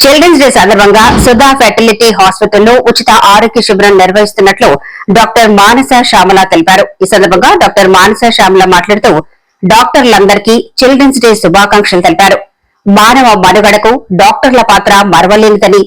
Children's day సందర్భంగా Sudha fertility హాస్పిటల్లో ఉచిత ఆరోగ్య శిబిరం నిర్వహిస్తున్నట్లు డాక్టర్ మానస శ్యామల తెలిపారు. ఈ సందర్భంగా డాక్టర్ మానస శ్యామల మాట్లాడుతూ డాక్టర్లందరికీ చిల్డ్రన్స్ డే శుభాకాంక్షలు తెలిపారు. మానవ మనుగడకు డాక్టర్ల పాత్ర మరవలేనిదని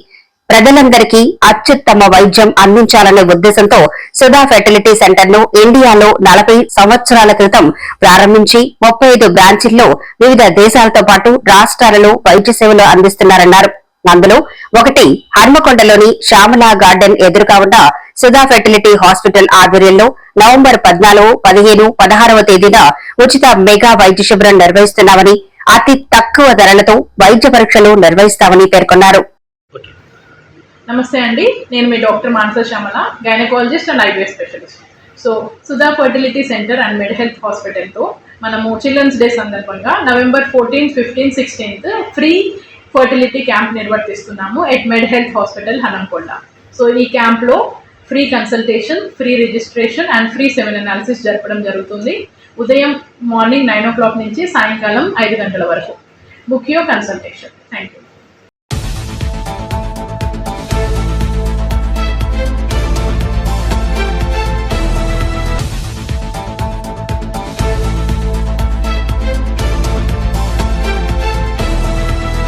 ప్రజలందరికీ అత్యుత్తమ వైద్యం అందించాలనే ఉద్దేశంతో సుధా ఫెర్టిలిటీ సెంటర్ను ఇండియాలో నలభై సంవత్సరాల క్రితం ప్రారంభించి ముప్పై ఐదు బ్రాంచీల్లో వివిధ దేశాలతో పాటు రాష్ట్రాలలో వైద్య సేవలు అందిస్తున్నారన్నారు. అందులో ఒకటి హన్మకొండలోని శ్యామల గార్డెన్ ఎదురుగా ఉన్న సుధా ఫెర్టిలిటీ హాస్పిటల్ ఆధ్వర్యంలో నవంబర్ పద్నాలుగు పదిహేను పదహారవ తేదీన ఉచిత మెగా వైద్య శిబిరం నిర్వహిస్తున్నామని అతి తక్కువ ధరలతో వైద్య పరీక్షలు నిర్వహిస్తామని పేర్కొన్నారు. నమస్తే అండి. నేను మీ doctor Manasa Shyamala gynaecologist and IBS specialist so Sudha fertility centre and med health హాస్పిటల్తో మనము చిల్డ్రన్స్ డే సందర్భంగా November fourteen fifteen sixteenth free fertility camp నిర్వర్తిస్తున్నాము at med health hospital Hanamkonda so ఈ క్యాంప్లో free consultation free registration and free semen analysis జరపడం జరుగుతుంది. ఉదయం morning nine ఓ clock నుంచి సాయంకాలం ఐదు గంటల వరకు. బుక్ యో కన్సల్టేషన్ థ్యాంక్ యూ